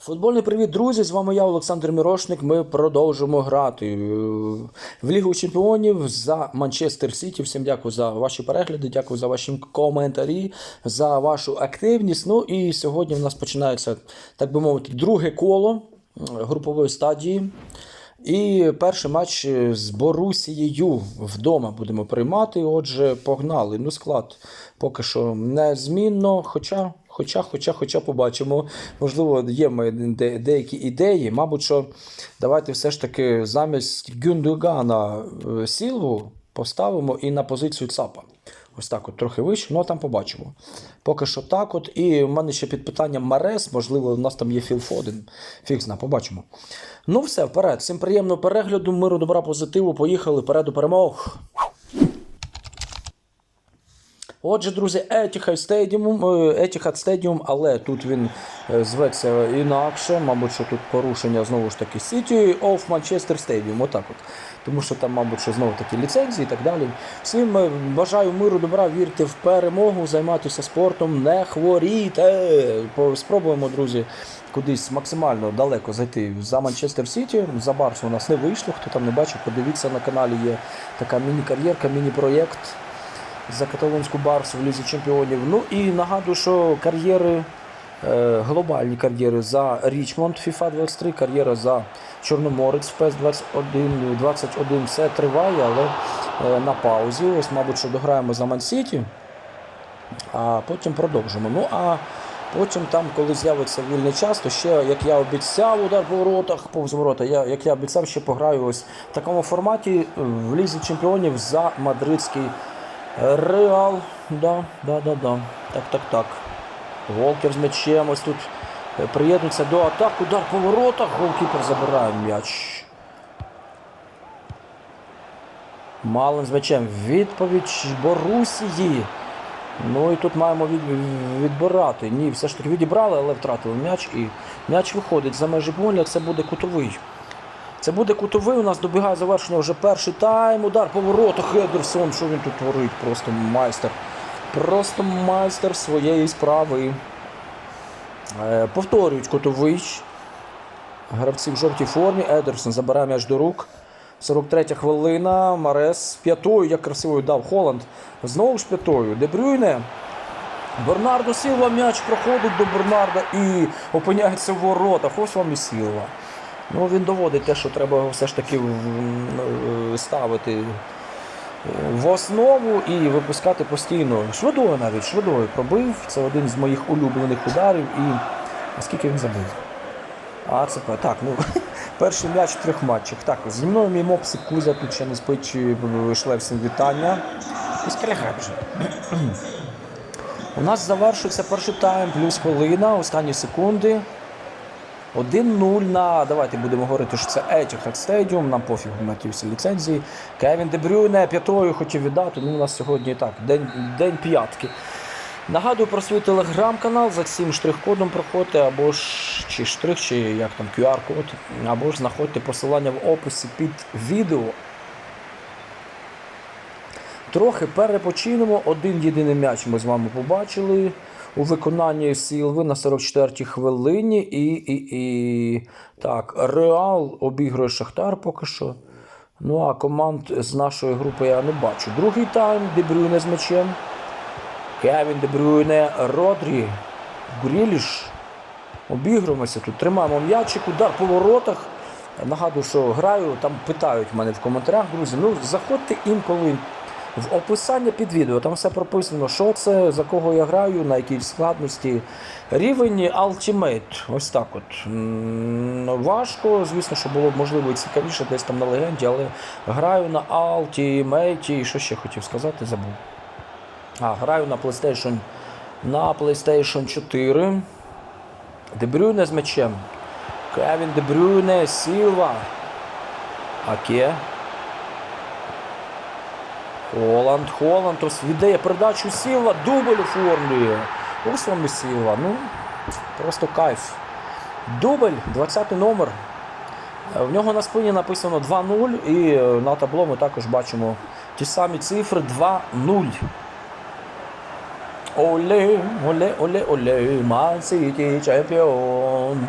Футбольний привіт, друзі! З вами я, Олександр Мірошник. Ми продовжимо грати е, в Лігу Чемпіонів за Манчестер Сіті. Всім дякую за ваші перегляди, дякую за ваші коментарі, за вашу активність. Ну і сьогодні в нас починається, так би мовити, друге коло е, групової стадії. І перший матч з Борусією вдома будемо приймати. Отже, погнали. Ну, склад поки що незмінно. Хоча, хоча, хоча, хоча побачимо. Можливо, є де- деякі ідеї. Мабуть, що давайте все ж таки замість Гюндугана е, Сілву поставимо і на позицію ЦАПа. Ось так, от трохи вище, ну а там побачимо. Поки що так. от. І в мене ще під питанням Марес, можливо, у нас там є Філ Фоден. Фіг зна, побачимо. Ну, все, вперед. Всім приємного перегляду, миру, добра, позитиву. Поїхали вперед до перемог. Отже, друзі, Etihad е, Etihad Stadium, але тут він е, зветься інакше. Мабуть, що тут порушення знову ж таки City of Manchester Stadium. Отак от. Тому що там, мабуть, що знову такі ліцензії і так далі. Всім е, бажаю миру, добра, вірте в перемогу, займатися спортом, не хворійте. Спробуємо, друзі, кудись максимально далеко зайти за Манчестер Сіті. За Барсу у нас не вийшло. Хто там не бачив, подивіться на каналі. Є така міні-кар'єрка, міні-проєкт за каталонську Барсу в Лізі Чемпіонів. Ну і нагадую, що кар'єри, глобальні кар'єри за Річмонд FIFA 23, кар'єра за Чорноморець PES 21, 21 все триває, але е, на паузі. Ось, мабуть, що дограємо за Ман-Сіті, а потім продовжимо. Ну а потім там, коли з'явиться вільний час, то ще, як я обіцяв, удар по воротах, повз ворота, я, як я обіцяв, ще пограю ось в такому форматі е, в Лізі Чемпіонів за мадридський Реал. Да, да, да, да. Так, так, так. Волкер з м'ячем ось тут е, приєднується до атак. Удар по воротах. Голкіпер забирає м'яч. Малин з м'ячем. Відповідь Борусії. Ну і тут маємо від, відбирати. Ні, все ж таки відібрали, але втратили м'яч. І м'яч виходить за межі поля. Це буде кутовий. Це буде кутовий. У нас добігає завершення вже перший тайм. Удар по воротах. Едерсон. Що він тут творить? Просто майстер. Просто майстер своєї справи. Е, повторюють кутовий. Гравці в жовтій формі. Едерсон забирає м'яч до рук. 43 хвилина. Марес п'ятою, як красиво дав Холланд. Знову ж п'ятою. Дебрюйне. Бернардо Сілва м'яч проходить до Бернарда і опиняється в воротах. Ось вам і Сілва. Ну, він доводить те, що треба все ж таки е, ставити в основу і випускати постійно. Швидою навіть, швидою пробив. Це один з моїх улюблених ударів. І скільки він забив? А це так, ну перший м'яч в трьох матчах. Так, зі мною мій мопсик Кузя тут ще не спить, чи шле всім вітання. І скалягай вже. У нас завершився перший тайм, плюс хвилина, останні секунди. 1-0 на. Давайте будемо говорити, що це Etihad Stadium, нам пофігу на ті всі ліцензії. Кевін Дебрюйне п'ятою хотів віддати. Ну, у нас сьогодні так, день, день п'ятки. Нагадую про свій телеграм-канал, за цим штрих-кодом проходьте, або ж чи штрих, чи як там QR-код, або ж знаходьте посилання в описі під відео. Трохи перепочинемо. Один єдиний м'яч ми з вами побачили у виконанні Сілви на 44-й хвилині. І, і, і так, Реал обігрує Шахтар поки що. Ну а команд з нашої групи я не бачу. Другий тайм Дебрюйне з м'ячем. Кевін Дебрюйне, Родрі, Гріліш. Обігруємося тут. Тримаємо м'ячик, удар по воротах. Нагадую, що граю, там питають мене в коментарях, друзі. Ну, заходьте інколи в описання під відео. Там все прописано, що це, за кого я граю, на якій складності. Рівень Ultimate. Ось так от. Важко, звісно, що було б можливо цікавіше десь там на легенді, але граю на Ultimate. І що ще хотів сказати, забув. А, граю на PlayStation, на PlayStation 4. Дебрюйне з м'ячем. Кевін Дебрюйне, Сілва. Аке. Холланд ось віддає передачу Сілва, дубль оформлює. І Сілва. Ну, просто кайф. Дубль, 20 номер. Е, В нього на спині написано 2-0, і е, на табло ми також бачимо ті самі цифри 2-0. Оле, оле, оле, оле, Ман Сіті чемпіон.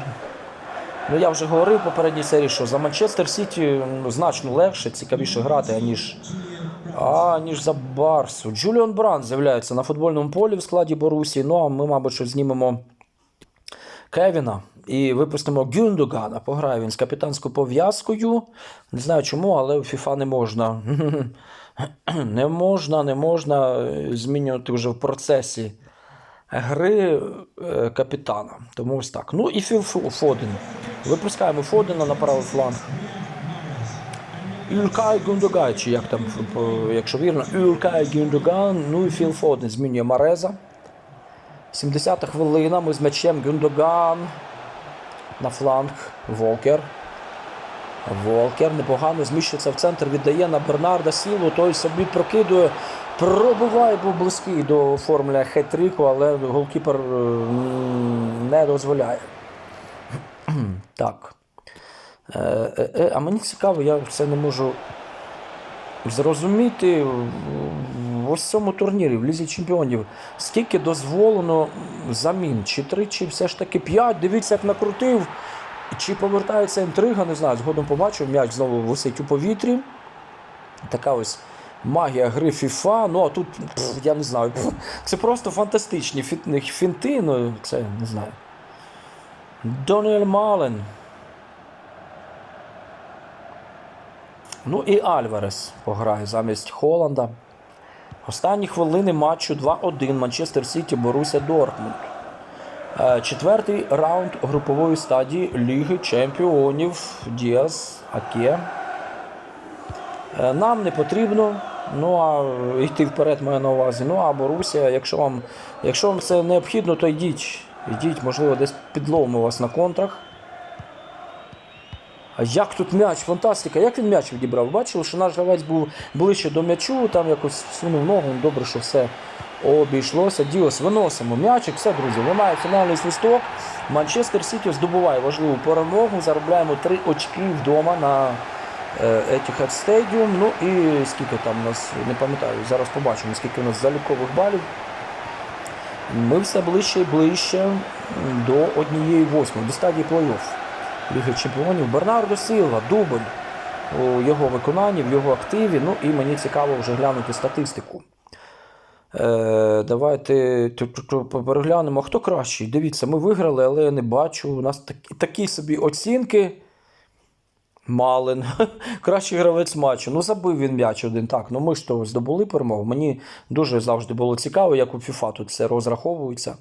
Ну, я вже говорив в попередній серії, що за Манчестер Сіті значно легше, цікавіше грати, аніж, аніж за Барсу. Джуліан Бран з'являється на футбольному полі в складі Борусі. Ну, а ми, мабуть, що знімемо Кевіна і випустимо Гюндогана. Пограє він з капітанською пов'язкою. Не знаю чому, але у FIFA не можна. Не можна, не можна змінювати вже в процесі гри е, капітана. Тому ось так. Ну і Фоден. Випускаємо Фодена на правий фланг. Юлькай Гюндоган, чи як там, якщо вірно, Юлькай Гюндоган, ну і Філ Фоден змінює Мареза. 70-та хвилина, ми з м'ячем Гюндоган. На фланг Волкер. Волкер непогано зміщується в центр, віддає на Бернарда Сілу, той собі прокидує, пробиває, був близький до оформлення хет-трику, але голкіпер не дозволяє. так. Е, е, е, а мені цікаво, я це не можу зрозуміти в ось цьому турнірі, в Лізі Чемпіонів, скільки дозволено замін? Чи три, чи все ж таки п'ять? Дивіться, як накрутив. Чи повертається інтрига, не знаю. Згодом побачив, м'яч знову висить у повітрі. Така ось магія гри FIFA. Ну а тут пф, я не знаю. пф, Це просто фантастичні фінти. Ну, це не знаю. Доніель Мален. Ну і Альварес пограє замість Холланда. Останні хвилини матчу 2-1 Манчестер Сіті Боруся Дортмунд. Е, Четвертий раунд групової стадії Ліги Чемпіонів Діас Аке. Е, Нам не потрібно. Ну а йти вперед маю на увазі. Ну а Борусія, якщо вам, якщо вам це необхідно, то йдіть. Йдіть, можливо, десь підловимо вас на контрах. Як тут м'яч? Фантастика! Як він м'яч відібрав? Бачили, що наш гравець був ближче до м'ячу, там якось всунув ногу. Добре, що все обійшлося. Діос виносимо м'ячик. Все, друзі, лунає фінальний свисток. Манчестер Сіті здобуває важливу перемогу. Заробляємо три очки вдома на е, Etihad Stadium. Ну і скільки там у нас, не пам'ятаю, зараз побачимо, скільки у нас залікових балів. Ми все ближче і ближче до однієї восьмої, до стадії плей-офф Ліги Чемпіонів. Бернардо Сілва, дубль у його виконанні, в його активі. Ну і мені цікаво вже глянути статистику. Е, давайте переглянемо, хто кращий. Дивіться, ми виграли, але я не бачу. У нас такі, такі собі оцінки. Малин, кращий гравець матчу. Ну, забив він м'яч один. Так, ну ми ж то здобули перемогу. Мені дуже завжди було цікаво, як у FIFA тут це розраховується.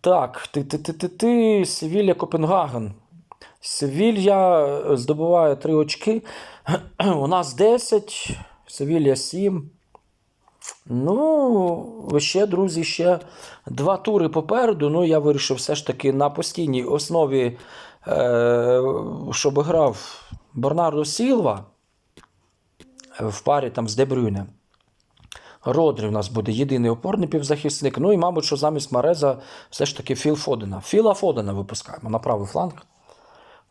Так, ти ти ти ти ти Севілля Копенгаген. Севілья е, здобуває 3 очки. У нас 10, Севілья 7. Ну, ще, друзі, ще два тури попереду. Ну, я вирішив все ж таки на постійній основі, е, щоб грав Бернардо Сілва в парі там з Дебрюне. Родрі у нас буде єдиний опорний півзахисник. Ну і, мабуть, що замість Мареза все ж таки Філ Фодена. Філа Фодена випускаємо на правий фланг.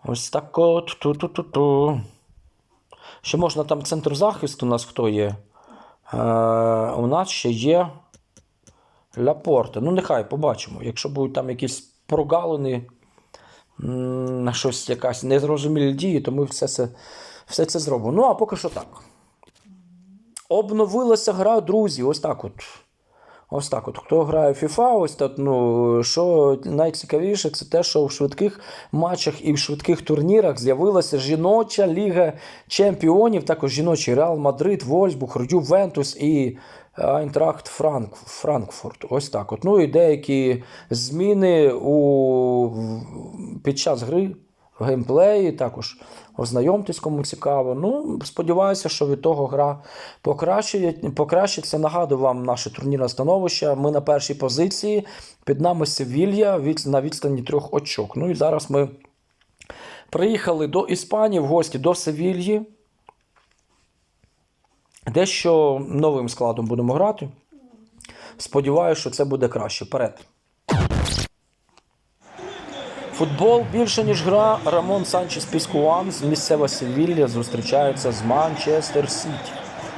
Ось так от. Ту-ту-ту-ту. Ще можна там центр захисту у нас хто є? Е, у нас ще є Ляпорте. Ну, нехай побачимо. Якщо будуть там якісь прогалини, на щось якась незрозумілі дії, то ми все це, все це зробимо. Ну, а поки що так. Обновилася гра, друзі. Ось так от. Ось так от. Хто грає в FIFA, ось так, ну, що найцікавіше, це те, що в швидких матчах і в швидких турнірах з'явилася жіноча Ліга Чемпіонів, також жіночий Реал Мадрид, Вольсбург, Ювентус і Айнтрахт Франк, Франкфурт. Ось так от. Ну і деякі зміни у, під час гри геймплеї, також ознайомтесь, кому цікаво. Ну, сподіваюся, що від того гра покращить, покращиться. Нагадую вам наше турнірне становище. Ми на першій позиції. Під нами Севілья на відстані трьох очок. Ну і зараз ми приїхали до Іспанії в гості до Севільї. Дещо новим складом будемо грати. Сподіваюся, що це буде краще. Вперед. Футбол більше, ніж гра. Рамон Санчес Піскуан з місцева Севілля зустрічається з Манчестер Сіті.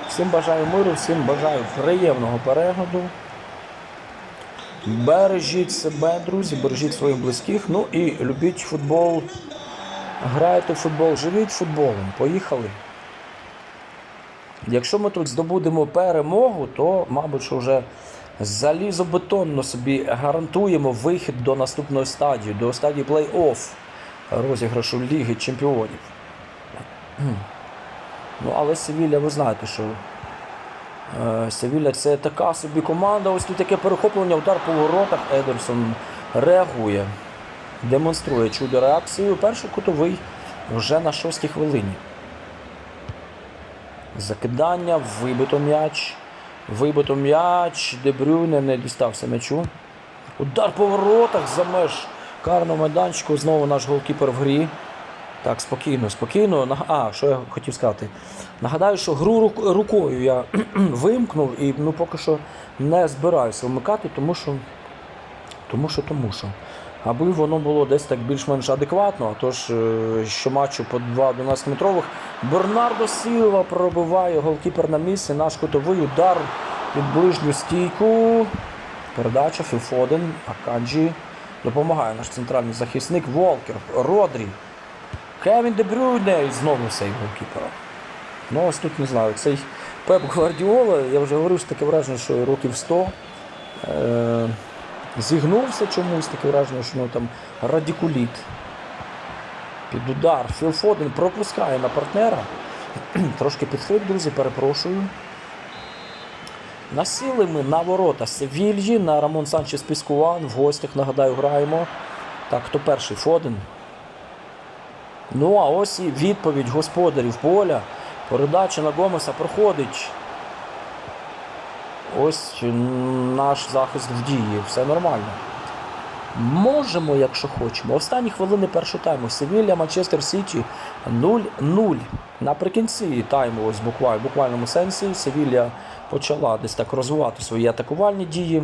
Всім бажаю миру, всім бажаю приємного перегляду. Бережіть себе, друзі, бережіть своїх близьких. Ну і любіть футбол. Грайте в футбол, живіть футболом. Поїхали. Якщо ми тут здобудемо перемогу, то, мабуть, що вже залізобетонно собі гарантуємо вихід до наступної стадії, до стадії плей-офф розіграшу Ліги Чемпіонів. Ну, але Севілля, ви знаєте, що е, Севілля це така собі команда. Ось тут таке перехоплення, удар по воротах. Едерсон реагує, демонструє чудо реакцію. Перший кутовий вже на шостій хвилині. Закидання, вибито м'яч. Вибито м'яч. Дебрюне не дістався м'ячу. Удар по воротах за меж карного майданчику. Знову наш голкіпер в грі. Так, спокійно, спокійно. А, що я хотів сказати? Нагадаю, що гру рукою я вимкнув і ну, поки що не збираюся вмикати, тому що. Тому що, тому що. Аби воно було десь так більш-менш адекватно, тож е, щоматчу по два 12-метрових. Бернардо Сілва пробиває голкіпер на місці. Наш кутовий удар під ближню стійку. Передача Філфоден, Аканджі. Допомагає наш центральний захисник Волкер, Родрі. Кевін Де Брюйне і знову сейв голкіпера. Ну ось тут не знаю. Цей Пеп Гвардіола, я вже говорив, що таке враження, що років 100. Е- зігнувся чомусь, таке враження, що ну, там радикуліт. Під удар. Філ Фоден пропускає на партнера. Трошки підхип, друзі, перепрошую. Насіли ми на ворота Севільї, на Рамон Санчес Піскуан. В гостях, нагадаю, граємо. Так, хто перший? Фоден. Ну, а ось і відповідь господарів поля. Передача на Гомеса проходить. Ось наш захист в дії, все нормально. Можемо, якщо хочемо. Останні хвилини першого тайму. Севілля, Манчестер Сіті 0-0. Наприкінці тайму, ось буквально, в буквальному сенсі, Севілля почала десь так розвивати свої атакувальні дії.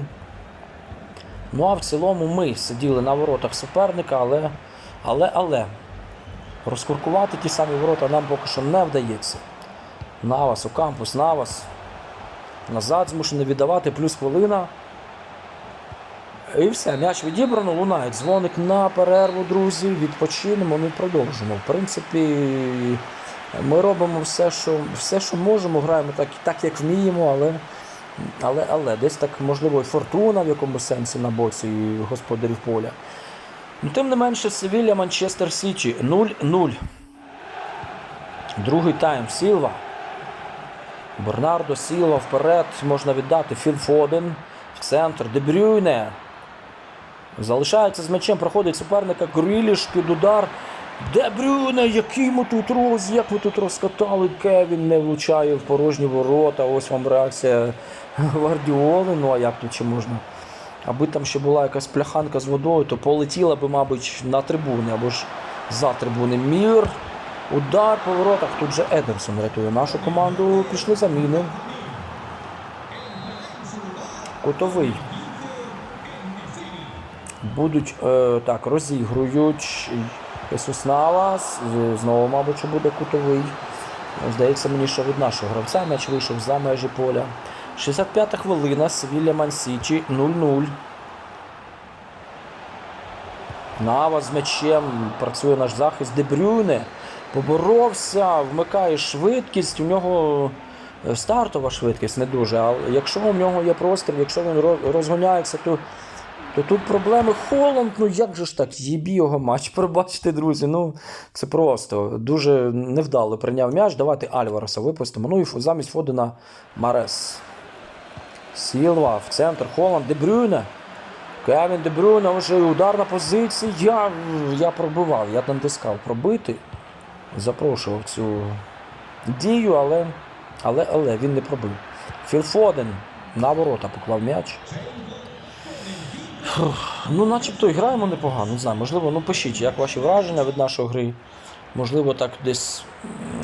Ну а в цілому ми сиділи на воротах суперника, але, але, але розкуркувати ті самі ворота нам поки що не вдається. Навас у кампус, Навас. Назад змушений віддавати, плюс хвилина. І все, м'яч відібрано, лунає дзвоник на перерву, друзі. Відпочинемо, ми продовжимо. В принципі, ми робимо все, що, все, що можемо, граємо так, так як вміємо, але, але, але десь так, можливо, і фортуна в якомусь сенсі на боці господарів поля. Ну, тим не менше, Севілля, Манчестер Сіті 0-0. Другий тайм Сілва. Бернардо Сілва вперед можна віддати. Філ Фоден в центр. Дебрюйне. Залишається з м'ячем, проходить суперника Гріліш під удар. Дебрюйне, який ми тут роз, як ви тут розкатали. Кевін не влучає в порожні ворота. Ось вам реакція Гвардіоли. Ну а як тут ще можна? Аби там ще була якась пляханка з водою, то полетіла би, мабуть, на трибуни або ж за трибуни. Мір. Удар по воротах. Тут же Едерсон рятує нашу команду. Пішли заміни. Кутовий. Будуть е, так, розігрують. Ісус Навас. Знову, мабуть, буде кутовий. Здається мені, що від нашого гравця м'яч вийшов за межі поля. 65-та хвилина. Севілля Мансіті 0-0. Навас з м'ячем. Працює наш захист. Дебрюне. Поборовся, вмикає швидкість. У нього е, стартова швидкість не дуже. Але якщо у нього є простір, якщо він розгоняється, то, то тут проблеми Холланд. Ну як же ж так? Їбі його матч. Пробачте, друзі. Ну це просто дуже невдало прийняв м'яч. Давайте Альвареса випустимо. Ну і замість Фодена Марес. Сілва в центр. Холланд, Дебрюне. Кевін Дебрюне, вже ударна позиція. Я, я пробивав, я натискав пробити. Запрошував цю дію, але, але, але він не пробив. Філ Фоден на ворота поклав м'яч. Ну, начебто граємо непогано, не знаю. Можливо, ну пишіть, як ваші враження від нашої гри. Можливо, так десь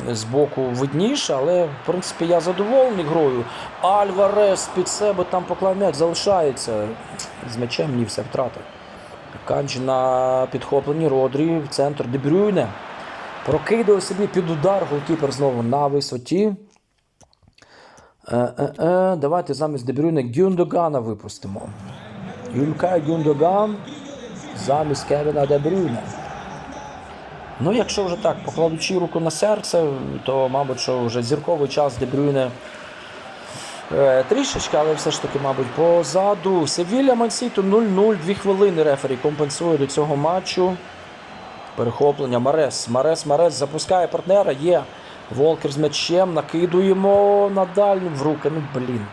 м, збоку видніше, але в принципі я задоволений грою. Альварес під себе там поклав м'яч, залишається. З м'ячем ні, все втрата. Канджі на підхопленні Родрі в центр Дебрюйне. Прокидує собі під удар. Голкіпер знову на висоті. Е-е-е, давайте замість Дебрюйне Гюндогана випустимо. Юлькай Гюндоган замість Кевіна Дебрюйне. Ну, якщо вже так, покладучи руку на серце, то, мабуть, що вже зірковий час Дебрюйне е, трішечки, але все ж таки, мабуть, позаду. Севілля Мансіту 0-0, 2 хвилини рефері компенсує до цього матчу. Перехоплення Марес. Марес, Марес запускає партнера. Є. Волкер з м'ячем. Накидуємо на дальню в руки. Ну, блін.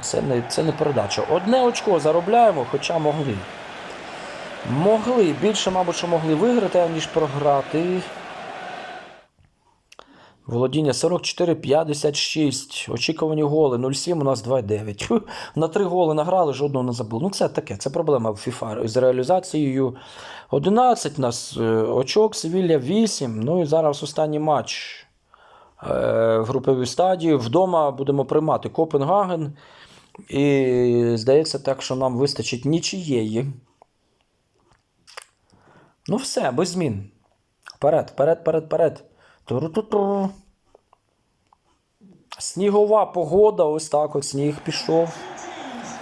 Це не, це не передача. Одне очко заробляємо, хоча могли. Могли. Більше, мабуть, що могли виграти, ніж програти. Володіння 44-56. Очікувані голи 0-7, у нас 2-9. На три голи награли, жодного не забули. Ну, це таке, це проблема в FIFA з реалізацією. 11 у нас е, очок, Севілля 8. Ну і зараз останній матч е, в груповій стадії. Вдома будемо приймати Копенгаген. І здається так, що нам вистачить нічиєї. Ну все, без змін. Вперед, вперед, вперед, вперед. Туру-ту-ту. Снігова погода, ось так от сніг пішов.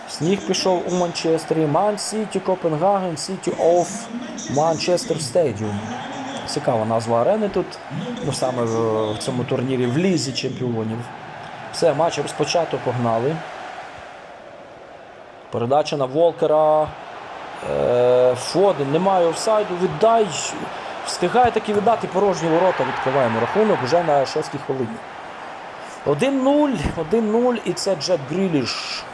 Сніг пішов у Манчестері. Ман Сіті, Копенгаген, Сіті оф Манчестер Стедіум. Цікава назва арени тут. Ну саме в, цьому турнірі в Лізі чемпіонів. Все, матч розпочато, погнали. Передача на Волкера. Е, Фоден, немає офсайду, віддай. Встигає таки віддати порожні ворота. Відкриваємо рахунок вже на 6-й хвилині. 1-0, 1-0 і це Джек Гріліш.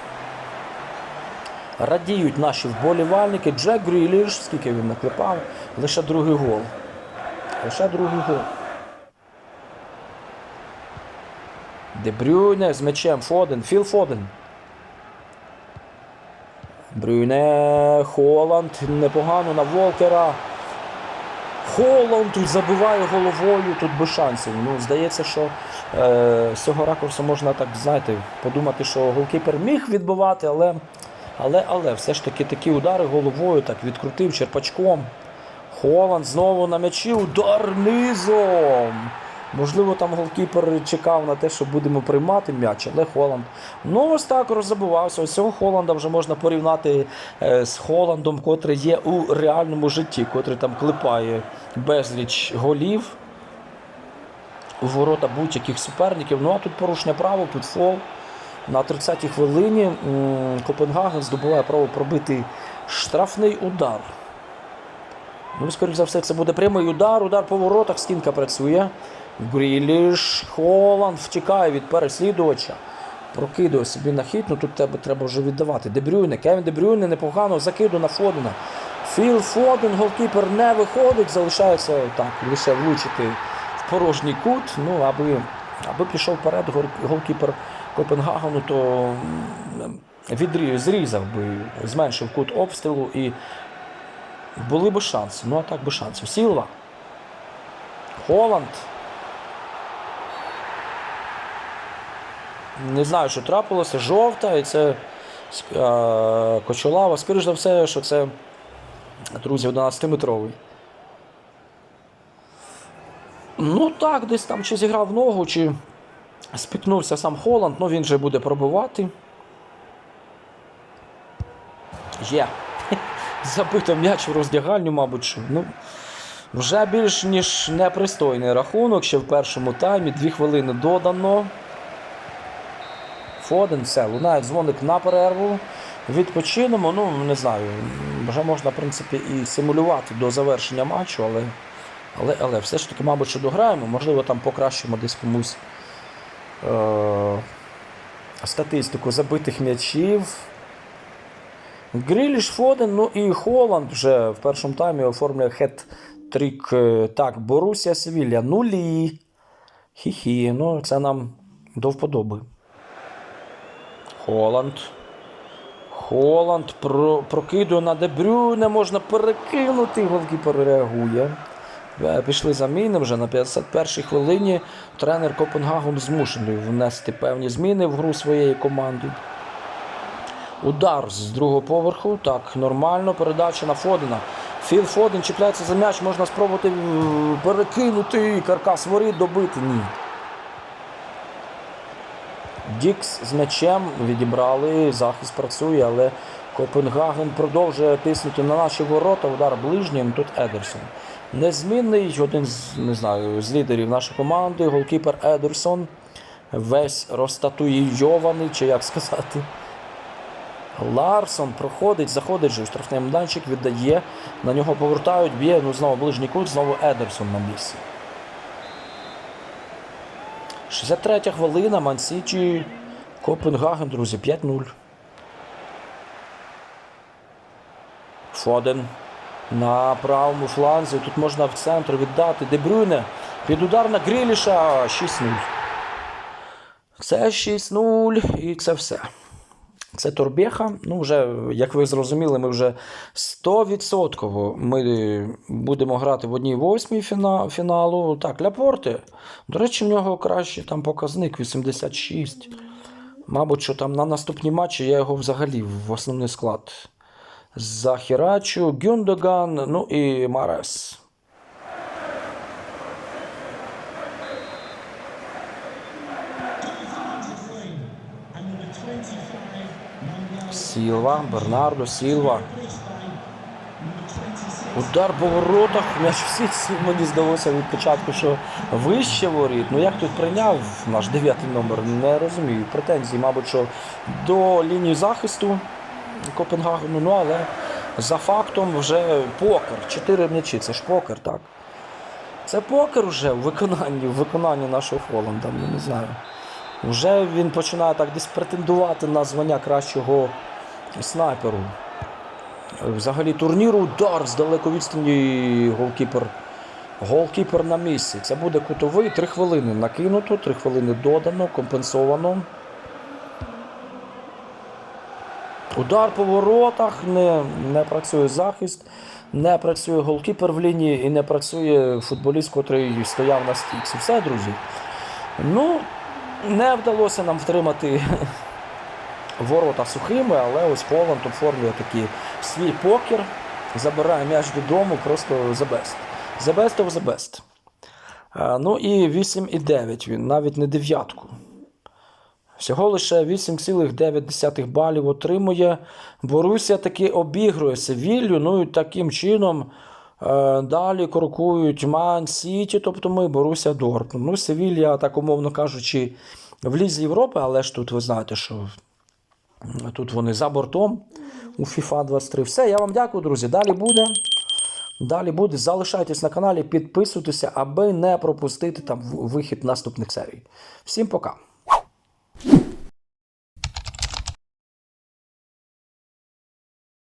Радіють наші вболівальники. Джек Гріліш, скільки він наклепав, лише другий гол. Лише другий гол. Дебрюйне з м'ячем Фоден. Філ Фоден. Брюйне, Холланд непогано на Волкера. Холланд тут забиває головою, тут без шансів. Ну, здається, що е, з цього ракурсу можна так, знаєте, подумати, що голкіпер міг відбивати, але, але, але все ж таки такі удари головою так відкрутив черпачком. Холанд знову на м'ячі, удар низом. Можливо, там голкіпер чекав на те, що будемо приймати м'яч, але Холланд. Ну, ось так роззабувався. Ось цього Холланда вже можна порівняти е, з Холландом, котрий є у реальному житті, котрий там клепає безліч голів у ворота будь-яких суперників. Ну а тут порушення права, тут фол. На 30-й хвилині Копенгаген здобуває право пробити штрафний удар. Ну, скоріш за все, це буде прямий удар, удар по воротах, стінка працює. Гріліш, Холланд втікає від переслідувача. Прокидує собі на хід, ну тут тебе треба вже віддавати. Дебрюйне, Кевін Дебрюйне непогано закиду на Фодена. Філ Фоден, голкіпер не виходить, залишається так, лише влучити в порожній кут. Ну, аби, аби пішов вперед голкіпер Копенгагену, то відрі- зрізав би, зменшив кут обстрілу і були б шанси. Ну, а так би шансів. Сілва. Холланд. Не знаю, що трапилося. Жовта, і це е, Кочолава. Скоріш за все, що це, друзі, 11-метровий. Ну так, десь там чи зіграв ногу, чи спікнувся сам Холланд, ну він же буде пробивати. Є. Забито м'яч в роздягальню, мабуть. Ну, вже більш ніж непристойний рахунок. Ще в першому таймі. Дві хвилини додано. Фоден, все, лунає дзвоник на перерву. Відпочинемо. Ну, не знаю. Вже можна, в принципі, і симулювати до завершення матчу, але, але, але все ж таки, мабуть, що дограємо. Можливо, там покращимо десь комусь е- статистику забитих м'ячів. Гріліш Фоден, ну і Холланд вже в першому таймі оформлює хет-трик. Е, Так, Борусія Севілля нулі. Хі-хі, ну це нам до вподоби. Холланд. Холланд про, прокидує на дебрю, не можна перекинути. Голкіпер реагує. Е, Пішли заміни вже на 51-й хвилині. Тренер Копенгагену змушений внести певні зміни в гру своєї команди. Удар з другого поверху. Так, нормально. Передача на Фодена. Філ Фоден чіпляється за м'яч, можна спробувати е, перекинути каркас воріт, добити. Ні. Дікс з м'ячем відібрали, захист працює, але Копенгаген продовжує тиснути на наші ворота. Удар ближнім. Тут Едерсон. Незмінний, один з не знаю, з лідерів нашої команди, голкіпер Едерсон. Весь розтатуйований, чи як сказати. Ларсон проходить, заходить же у штрафний майданчик, віддає, на нього повертають, б'є, ну знову ближній кут, знову Едерсон на місці. 63 хвилина, Мансічі, Копенгаген, друзі, 5-0. Фоден на правому фланзі. Тут можна в центр віддати. Дебрюйне під удар на Гріліша 6-0. Це 6-0 і це все. Це Торбєха. Ну, вже, як ви зрозуміли, ми вже 100% ми будемо грати в одній восьмій фіна, фіналу. Так, Ляпорте. До речі, в нього кращий там показник 86. Мабуть, що там на наступні матчі я його взагалі в основний склад захерачу. Гюндоган, ну і Марес. Сілва, Бернардо, Сілва. Удар по воротах. М'яч всі мені здалося від початку, що вище воріт. Ну як тут прийняв наш дев'ятий номер, не розумію. Претензії, мабуть, що до лінії захисту Копенгагену, ну але за фактом вже покер. Чотири м'ячі, це ж покер, так. Це покер вже в виконанні, в виконанні нашого Холланда, ну не знаю. Вже він починає так десь претендувати на звання кращого снайперу. Взагалі турніру удар з далеко відстані голкіпер. Голкіпер на місці. Це буде кутовий. Три хвилини накинуто, три хвилини додано, компенсовано. Удар по воротах, не, не працює захист, не працює голкіпер в лінії і не працює футболіст, котрий стояв на стійці. Все, друзі. Ну, не вдалося нам втримати ворота сухими, але ось Холланд оформлює такий свій покер, забирає м'яч додому, просто the best. The best of the best. Ну і 8,9 він, навіть не дев'ятку. Всього лише 8,9 балів отримує. Борусія таки обігрує Севілью. Ну і таким чином е, далі крокують Ман Сіті, тобто ми Боруся Дортмунд. Ну, Севілля, так умовно кажучи, в Лізі Європи, але ж тут ви знаєте, що тут вони за бортом у FIFA 23. Все, я вам дякую, друзі. Далі буде. Далі буде. Залишайтесь на каналі, підписуйтеся, аби не пропустити там вихід наступних серій. Всім пока.